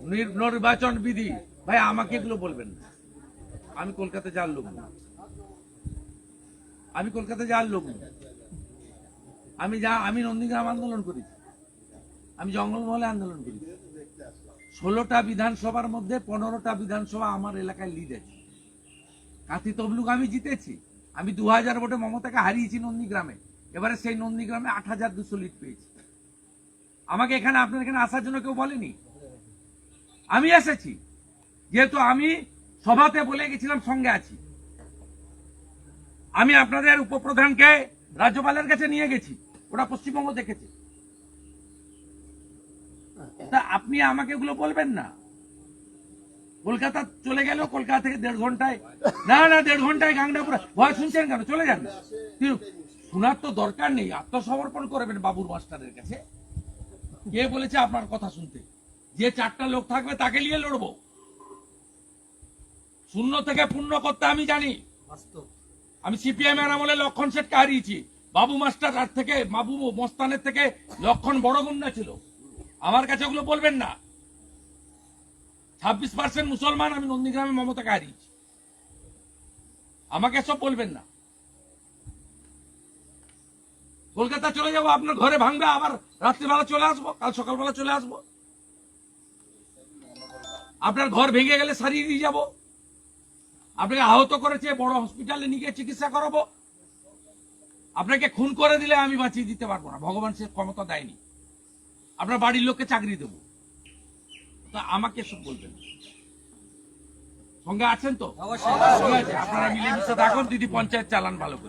নির- নির্বাচন বিধি। ভাই, আমাকে এগুলো বলবেন না। আমি কলকাতা যাওয়ার লোক না। আমি কলকাতা যাওয়ার লোক না। আমি যা, আমি নন্দীগ্রাম আন্দোলন করেছি। আমি জঙ্গলমহলে আন্দোলন করেছি। ষোলোটা বিধানসভার মধ্যে পনেরোটা বিধানসভা আমার এলাকায় লিড আছে। কাঁথি তবলুক আমি জিতেছি। আমি দু হাজার ভোটে মমতাকে হারিয়েছি নন্দীগ্রামে। এবারে সেই নন্দীগ্রামে আট হাজার দুশো লিড পেয়েছি। আমাকে এখানে, আপনার এখানে আসার জন্য কেউ বলেনি? আমি এসেছি। যেহেতু আমি সভাতে বলে গেছিলাম সঙ্গে আছি। আমি আপনাদের উপপ্রধানকে রাজ্যপালের কাছে নিয়ে গেছি। ওরা পশ্চিমবঙ্গ দেখেছে। তা আপনি আমাকে এগুলো বলবেন না? কলকাতা চলে গেল কলকাতা থেকে দেড় ঘন্টায় না না, দেড় ঘন্টায় গাংনাপুরা ভয় শুনছেন কেন? চলে যান। শোনার তো দরকার নেই। আত্মসমর্পণ করবেন বাবুর মাস্টারের কাছে। কে বলেছে আপনার কথা শুনতে? যে চারটা লোক থাকবে তাকে নিয়ে লড়বো। শূন্য থেকে পূর্ণ করতে আমি জানি। আমি সিপিএম এর আমলে লক্ষণ সেটকে হারিয়েছি। বাবু মাস্টার আর থেকে বাবু মস্তানের থেকে লক্ষণ বড় গুন্ডা ছিল। আমার কাছে ওগুলো বলবেন না। ছাব্বিশ পার্সেন্ট মুসলমান আমি নন্দীগ্রামে মমতাকে হারিয়েছি। আমাকে সব বলবেন না। কলকাতা চলে যাব আপনার ঘরে ভাঙবে আবার রাত্রিবেলা চলে আসব কাল সকালবেলা চলে আসব। আপনার ঘর ভেঙে গেলে সারিয়ে দিয়ে যাব। আপনাকে আহত করেছে বড় হসপিটালে নিয়ে গিয়ে চিকিৎসা করাবো। আপনাকে খুন করে দিলে আমি বাঁচিয়ে দিতে পারব না। ভগবান সে ক্ষমতা দেয়নি। আপনার বাড়ির লোককে চাকরি দেবো। তা আমাকে সব বলবেন। সঙ্গে আছেন তো? আপনারা মিলেমিশে থাকুন দিদি পঞ্চায়েত চালান ভালো করে।